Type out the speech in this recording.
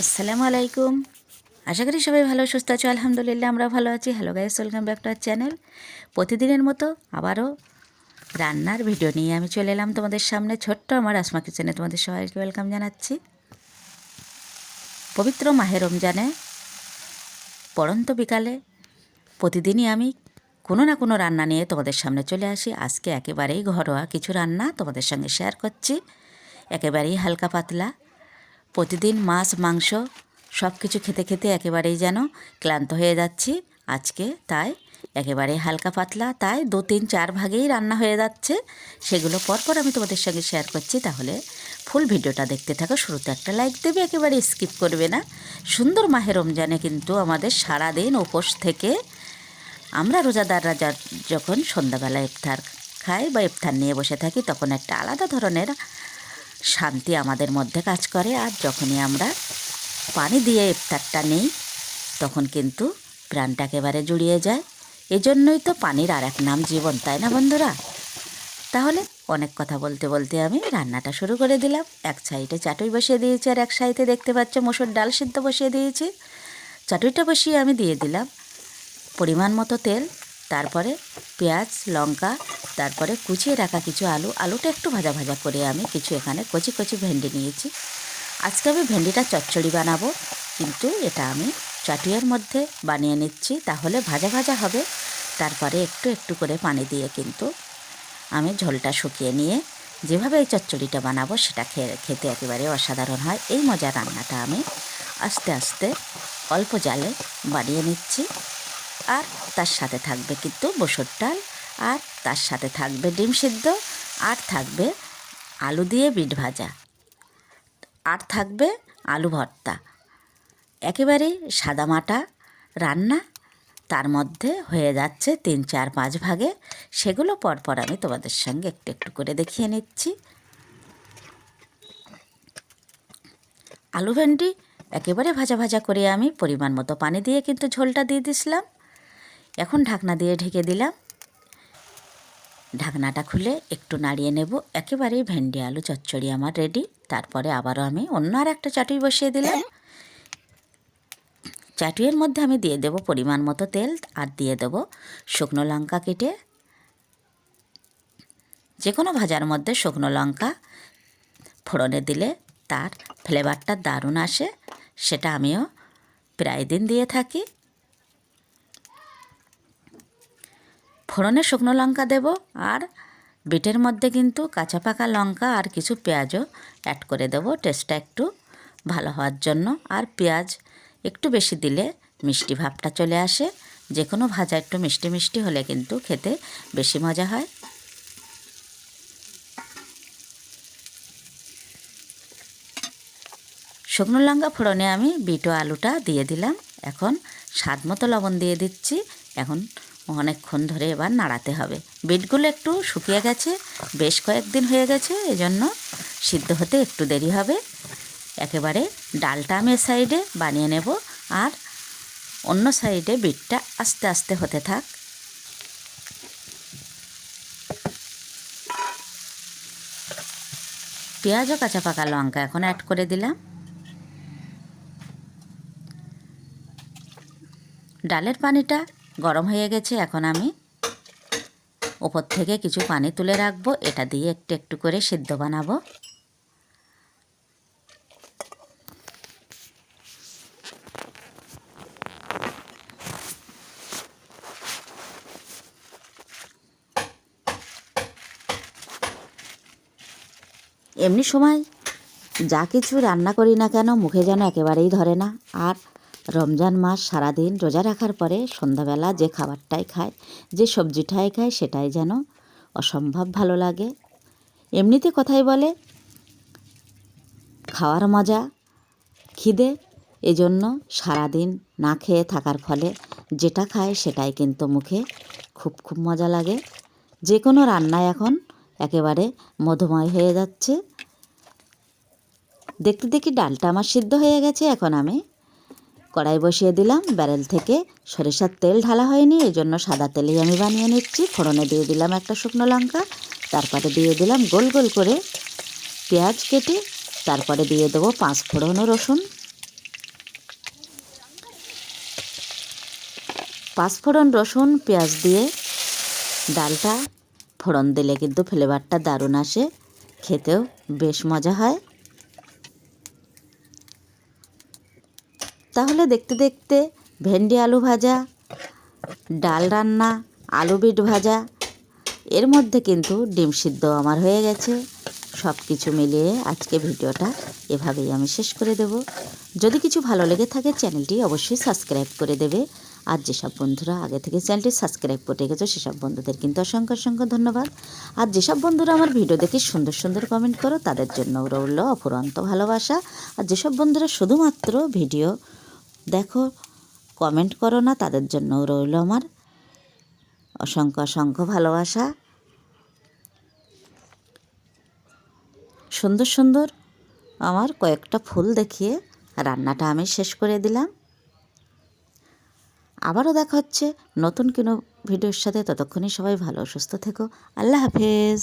আসসালামু আলাইকুম। আশা করি সবাই ভালো, সুস্থ আছো, আলহামদুলিল্লাহ, আমরা ভালো আছি। Hello guys welcome back to our channel প্রতিদিনের মতো আবারও রান্নার ভিডিও নিয়ে আমি চলে এলাম তোমাদের সামনে ছোট্ট আমার আসমা কিচেনে। তোমাদের সবাইকে ওয়েলকাম জানাচ্ছি। পবিত্র মাহে রমজানে, পড়ন্ত বিকালে প্রতিদিনই আমি কোনো না কোনো রান্না নিয়ে তোমাদের সামনে চলে আসি। আজকে একেবারেই ঘরোয়া কিছু রান্না তোমাদের সঙ্গে শেয়ার করছি। একেবারেই হালকা পাতলা। প্রতিদিন মাছ, মাংস সব কিছু খেতে খেতে একেবারেই যেন ক্লান্ত হয়ে যাচ্ছি। আজকে তাই একেবারে হালকা পাতলা, তাই দু, তিন, চার ভাগেই রান্না হয়ে যাচ্ছে। সেগুলো পরপর আমি তোমাদের সঙ্গে শেয়ার করছি। তাহলে ফুল ভিডিওটা দেখতে থাকো, শুরুতে একটা লাইক দেবে, একেবারে স্কিপ করবে না। সুন্দর মাহে রমজানে কিন্তু আমাদের সারাদিন উপোস থেকে আমরা রোজাদাররা যখন সন্ধ্যাবেলা ইফতার খাই বা ইফতার নিয়ে বসে থাকি, তখন একটা আলাদা ধরনের শান্তি আমাদের মধ্যে কাজ করে আর যখনই আমরা পানি দিয়ে ইফতারটা নেই, তখন কিন্তু প্রাণটা একেবারে জুড়িয়ে যায়। এজন্যই তো পানির আর এক নাম জীবন, তাই না বন্ধুরা? তাহলে অনেক কথা বলতে বলতে আমি রান্নাটা শুরু করে দিলাম। এক সাইডে চাটুই বসিয়ে দিয়েছি আর এক সাইডে দেখতে পাচ্ছ মসুর ডাল সিদ্ধ বসিয়ে দিয়েছি। চাটুইটা বসিয়ে আমি দিয়ে দিলাম পরিমাণ মতো তেল। তারপরে পেঁয়াজ, লঙ্কা, তারপরে কুচিয়ে রাখা কিছু আলু। আলুটা একটু ভাজা ভাজা করে আমি কিছু এখানে কচি কচি ভেন্ডি নিয়েছি। আজকে আমি ভেন্ডিটা চচ্চড়ি বানাবো, কিন্তু এটা আমি চাটুয়ের মধ্যে বানিয়ে নিচ্ছি, তাহলে ভাজা ভাজা হবে। তারপরে একটু একটু করে পানি দিয়ে কিন্তু আমি ঝোলটা শুকিয়ে নিয়ে যেভাবে এই চচ্চড়িটা বানাবো, সেটা খেয়ে খেতে একেবারে অসাধারণ হয়। এই মজার রান্নাটা আমি আস্তে আস্তে অল্প জালে বানিয়ে নিচ্ছি। আর তার সাথে থাকবে কিন্তু বসুর ডাল, আর তার সাথে থাকবে ডিম সিদ্ধ, আর থাকবে আলু দিয়ে বিট ভাজা, আর থাকবে আলু ভর্তা। একেবারে সাদামাটা রান্না তার মধ্যে হয়ে যাচ্ছে তিন, চার, পাঁচ ভাগে। সেগুলো পরপর আমি তোমাদের সঙ্গে একটু একটু করে দেখিয়ে নিচ্ছি। আলু ভেন্ডি একেবারে ভাজা ভাজা করে আমি পরিমাণ মতো পানি দিয়ে কিন্তু ঝোলটা দিয়ে দিছিলাম। এখন ঢাকনা দিয়ে ঢেকে দিলাম। ঢাকনাটা খুলে একটু নাড়িয়ে নেব। একেবারেই ভেন্ডি, আলু, চচ্চড়ি আমার রেডি তারপরে আবারও আমি অন্য আর একটা চাটুই বসিয়ে দিলাম। চাটুইয়ের মধ্যে আমি দিয়ে দেব পরিমাণ মতো তেল আর দিয়ে দেব শুকনো লঙ্কা কেটে। যে কোনো ভাজার মধ্যে শুকনো লঙ্কা ফোড়নে দিলে তার ফ্লেভারটা দারুণ আসে। সেটা আমিও প্রায় দিন দিয়ে থাকি। ফোড়নে শুকনো লঙ্কা দেব আর বিটের মধ্যে কিন্তু কাঁচা পাকা লঙ্কা আর কিছু পেঁয়াজও অ্যাড করে দেব। টেস্টটা একটু ভালো হওয়ার জন্য। আর পেঁয়াজ একটু বেশি দিলে মিষ্টি ভাবটা চলে আসে। যে কোনো ভাজা একটু মিষ্টি মিষ্টি হলে কিন্তু খেতে বেশি মজা হয়। শুকনো লঙ্কা ফোড়নে আমি বিট আলুটা দিয়ে দিলাম। এখন স্বাদ মতো লবণ দিয়ে দিচ্ছি। এখন অনেকক্ষণ ধরে এবার নাড়াতে হবে। বিটগুলো একটু শুকিয়ে গেছে, বেশ কয়েকদিন হয়ে গেছে, এজন্য সিদ্ধ হতে একটু দেরি হবে। একেবারে ডালটা আমি সাইডে বানিয়ে নেব, আর অন্য সাইডে বিটটা আস্তে আস্তে হতে থাক। পেঁয়াজ ও কাঁচা পাকা লঙ্কা এখন অ্যাড করে দিলাম। ডালের পানিটা গরম হয়ে গেছে, এখন আমি ওপর থেকে কিছু পানি তুলে রাখব। এটা দিয়ে একটু একটু করে সিদ্ধ বানাবো। এমনি সময় যা কিছু রান্না করি না কেন, মুখে যেন একেবারেই ধরে না। আর রমজান মাস সারাদিন রোজা রাখার পরে সন্ধ্যাবেলা যে খাবারটাই খায়, যে সবজিটাই খায় সেটাই যেন অসম্ভব ভালো লাগে। এমনিতে কথাই বলে, খাওয়ার মজা, খিদে, এজন্য সারাদিন না খেয়ে থাকার ফলে যেটা খায় সেটাই কিন্তু মুখে খুব খুব মজা লাগে। যে কোনো রান্নায় এখন একেবারে মধুময় হয়ে যাচ্ছে। দেখতে দেখি ডালটা আমার সিদ্ধ হয়ে গেছে, এখন আমি কড়াই বসিয়ে দিলাম, ব্যারেল থেকে সরিষার তেল ঢালা হয়নি এই জন্য সাদা তেলেই আমি বানিয়ে নিচ্ছি। ফোড়নে দিয়ে দিলাম একটা শুকনো লঙ্কা, তারপরে দিয়ে দিলাম গোল গোল করে পেঁয়াজ কেটে, তারপরে দিয়ে দেবো পাঁচ ফোড়ন ও রসুন। পাঁচ ফোড়ন রসুন, পেঁয়াজ দিয়ে ডালটা ফোড়ন দিলে কিন্তু ফ্লেভারটা দারুণ আসে, খেতেও বেশ মজা হয়। তাহলে দেখতে দেখতে ভেন্ডি আলু ভাজা, ডাল রান্না, আলু বিট ভাজা, এর মধ্যে কিন্তু ডিম সিদ্ধ আমার হয়ে গেছে। সব কিছু মিলিয়ে আজকে ভিডিওটা এভাবেই আমি শেষ করে দেব। যদি কিছু ভালো লেগে থাকে চ্যানেলটি অবশ্যই সাবস্ক্রাইব করে দেবে। আর যেসব বন্ধুরা আগে থেকে চ্যানেলটি সাবস্ক্রাইব করে গেছো সেসব বন্ধুদের কিন্তু অসংখ্য অসংখ্য ধন্যবাদ। আর যেসব বন্ধুরা আমার ভিডিও দেখে সুন্দর সুন্দর কমেন্ট করো, তাদের জন্য রইল অফুরন্ত ভালোবাসা। আর যেসব বন্ধুরা শুধুমাত্র ভিডিও দেখো কমেন্ট করো না, তাদের জন্য রইল আমার অসংখ্য অসংখ্য ভালোবাসা। সুন্দর সুন্দর আমার কয়েকটা ফুল দেখিয়ে রান্নাটা আমি শেষ করে দিলাম। আবারও দেখা হচ্ছে নতুন কোনো ভিডিওর সাথে ততক্ষণই সবাই ভালো, সুস্থ থেকো। আল্লাহ হাফেজ।